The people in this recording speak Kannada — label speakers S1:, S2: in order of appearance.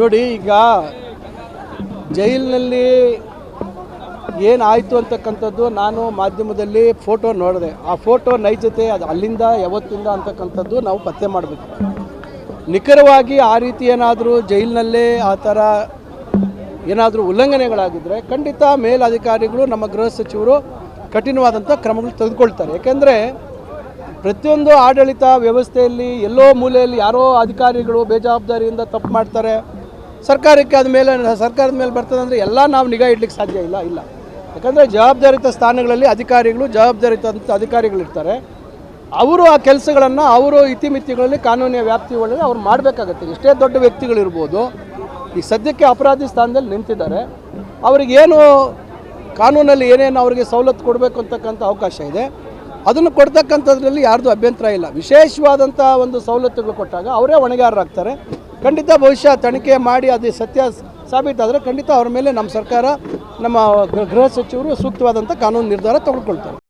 S1: ನೋಡಿ, ಈಗ ಜೈಲಿನಲ್ಲಿ ಏನಾಯಿತು ಅಂತಕ್ಕಂಥದ್ದು ನಾನು ಮಾಧ್ಯಮದಲ್ಲಿ ಫೋಟೋ ನೋಡಿದೆ. ಆ ಫೋಟೋ ನೈಜತೆ, ಅದು ಅಲ್ಲಿಂದ, ಯಾವತ್ತಿಂದ ಅಂತಕ್ಕಂಥದ್ದು ನಾವು ಪತ್ತೆ ಮಾಡಬೇಕು. ನಿಖರವಾಗಿ ಆ ರೀತಿ ಏನಾದರೂ ಜೈಲಿನಲ್ಲೇ ಆ ಥರ ಏನಾದರೂ ಉಲ್ಲಂಘನೆಗಳಾಗಿದ್ದರೆ ಖಂಡಿತ ಮೇಲಧಿಕಾರಿಗಳು, ನಮ್ಮ ಗೃಹ ಸಚಿವರು ಕಠಿಣವಾದಂಥ ಕ್ರಮಗಳು ತೆಗೆದುಕೊಳ್ತಾರೆ. ಯಾಕೆಂದರೆ ಪ್ರತಿಯೊಂದು ಆಡಳಿತ ವ್ಯವಸ್ಥೆಯಲ್ಲಿ ಎಲ್ಲೋ ಮೂಲೆಯಲ್ಲಿ ಯಾರೋ ಅಧಿಕಾರಿಗಳು ಬೇಜವಾಬ್ದಾರಿಯಿಂದ ತಪ್ಪು ಮಾಡ್ತಾರೆ. ಸರ್ಕಾರಕ್ಕೆ ಅದ ಮೇಲೆ, ಸರ್ಕಾರದ ಮೇಲೆ ಬರ್ತದೆ ಅಂದರೆ ಎಲ್ಲ ನಾವು ನಿಗಾ ಇಡ್ಲಿಕ್ಕೆ ಸಾಧ್ಯ ಇಲ್ಲ ಇಲ್ಲ. ಯಾಕಂದರೆ ಜವಾಬ್ದಾರಿತ ಸ್ಥಾನಗಳಲ್ಲಿ ಅಧಿಕಾರಿಗಳು, ಜವಾಬ್ದಾರಿತ ಅಧಿಕಾರಿಗಳಿರ್ತಾರೆ. ಅವರು ಆ ಕೆಲಸಗಳನ್ನು ಅವರು ಇತಿಮಿತಿಗಳಲ್ಲಿ ಕಾನೂನಿನ ವ್ಯಾಪ್ತಿ ಒಳಗೆ ಅವ್ರು ಮಾಡಬೇಕಾಗತ್ತೆ. ಎಷ್ಟೇ ದೊಡ್ಡ ವ್ಯಕ್ತಿಗಳಿರ್ಬೋದು ಈಗ ಸದ್ಯಕ್ಕೆ ಅಪರಾಧಿ ಸ್ಥಾನದಲ್ಲಿ ನಿಂತಿದ್ದಾರೆ. ಅವರಿಗೇನು ಕಾನೂನಲ್ಲಿ ಏನೇನು ಅವರಿಗೆ ಸವಲತ್ತು ಕೊಡಬೇಕು ಅಂತಕ್ಕಂಥ ಅವಕಾಶ ಇದೆ. ಅದನ್ನು ಕೊಡ್ತಕ್ಕಂಥದ್ರಲ್ಲಿ ಯಾರ್ದು ಅಭ್ಯಂತರ ಇಲ್ಲ. ವಿಶೇಷವಾದಂಥ ಒಂದು ಸವಲತ್ತುಗಳು ಕೊಟ್ಟಾಗ ಅವರೇ ಹೊಣೆಗಾರರಾಗ್ತಾರೆ. ಖಂಡಿತ ಭವಿಷ್ಯ ತನಿಖೆ ಮಾಡಿ ಅದು ಸತ್ಯ ಸಾಬೀತಾದರೆ ಖಂಡಿತ ಅವರ ಮೇಲೆ ನಮ್ಮ ಸರ್ಕಾರ, ನಮ್ಮ ಗೃಹ ಸಚಿವರು ಸೂಕ್ತವಾದಂಥ ಕಾನೂನು ನಿರ್ಧಾರ ತೆಗೆದುಕೊಳ್ತಾರೆ